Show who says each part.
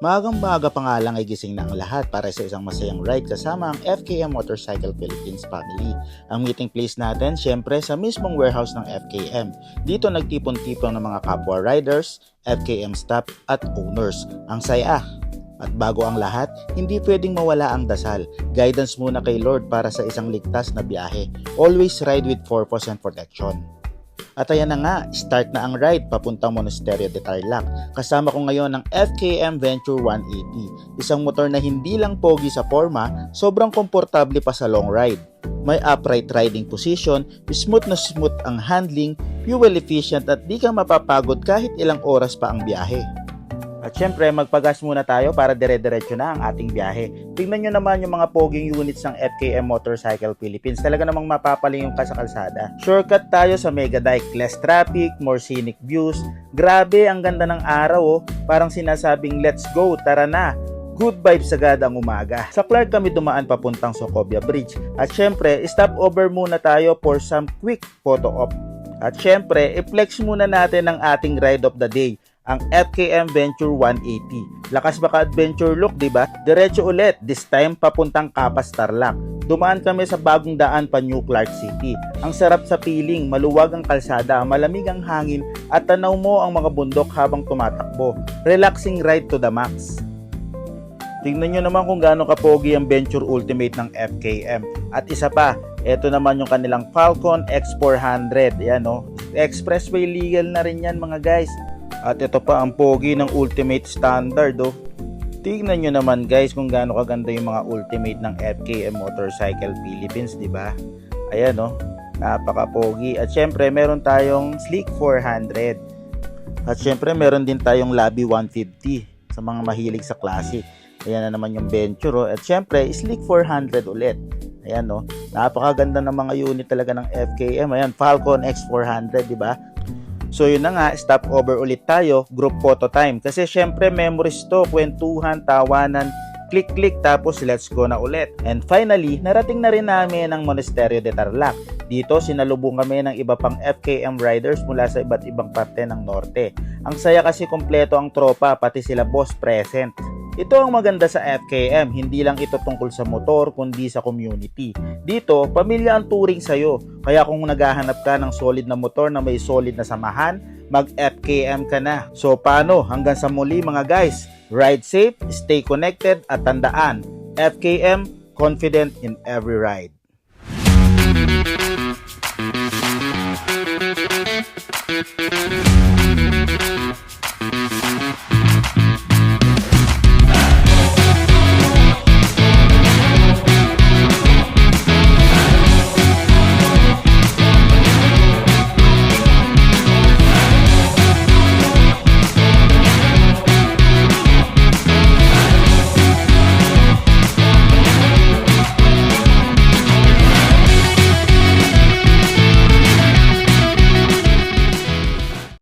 Speaker 1: Maagang-maaga pa nga lang ay gising na ang lahat para sa isang masayang ride kasama ang FKM Motorcycle Philippines family. Ang meeting place natin, syempre sa mismong warehouse ng FKM. Dito nagtipon-tipon ng mga kapwa riders, FKM staff at owners. Ang saya! At bago ang lahat, hindi pwedeng mawala ang dasal. Guidance muna kay Lord para sa isang ligtas na biyahe. Always ride with purpose and protection. At ayan na nga, start na ang ride papuntang Monasterio de Tarlac. Kasama ko ngayon ang FKM Venture 180. Isang motor na hindi lang pogi sa forma, sobrang komportable pa sa long ride. May upright riding position, smooth na smooth ang handling, fuel efficient at di ka mapapagod kahit ilang oras pa ang biyahe. At syempre, magpagas muna tayo para dire-diretso na ang ating biyahe. Tingnan nyo naman yung mga poging units ng FKM Motorcycle Philippines. Talaga namang mapapaling yung ka sa kalsada. Shortcut tayo sa Mega Dike. Less traffic, more scenic views. Grabe, ang ganda ng araw oh. Parang sinasabing, let's go, tara na. Good vibes agad ang umaga. Sa Clark kami dumaan papuntang Socobia Bridge. At syempre, stop over muna tayo for some quick photo op. At syempre, i-flex muna natin ang ating ride of the day ang FKM Venture 180. Lakas baka adventure look, di ba? Diretso ulit, this time papuntang Kapas Tarlac. Dumaan kami sa bagong daan pa New Clark City. Ang sarap sa piling, maluwag ang kalsada, malamig ang hangin, at tanaw mo ang mga bundok habang tumatakbo. Relaxing ride to the max. Tingnan nyo naman kung gaano kapogi ang Venture Ultimate ng FKM. At isa pa, ito naman yung kanilang Falcon X400. Yan o. Expressway legal na rin yan mga guys. At ito pa ang pogi ng Ultimate Standard oh. Tingnan nyo naman guys kung gaano kaganda yung mga Ultimate ng FKM Motorcycle Philippines, di ba? Ayan oh, napaka pogi. At syempre meron tayong Sleek 400. At syempre meron din tayong Labi 150 sa mga mahilig sa classic. Ayan na naman yung Venture oh. At syempre Sleek 400 ulit. Ayan oh, napakaganda ng mga unit talaga ng FKM. Ayan, Falcon X400, di ba? So yun na nga, stop over ulit tayo, group photo time. Kasi syempre memories to, kwentuhan, tawanan, click-click tapos let's go na ulit. And finally, narating na rin namin ang Monasterio de Tarlac. Dito sinalubong kami ng iba pang FKM riders mula sa iba't ibang parte ng norte. Ang saya kasi kompleto ang tropa, pati sila boss present. Ito ang maganda sa FKM, hindi lang ito tungkol sa motor kundi sa community. Dito, pamilya ang turing sa'yo. Kaya kung naghahanap ka ng solid na motor na may solid na samahan, mag-FKM ka na. So paano? Hanggang sa muli mga guys. Ride safe, stay connected at tandaan, FKM, confident in every ride.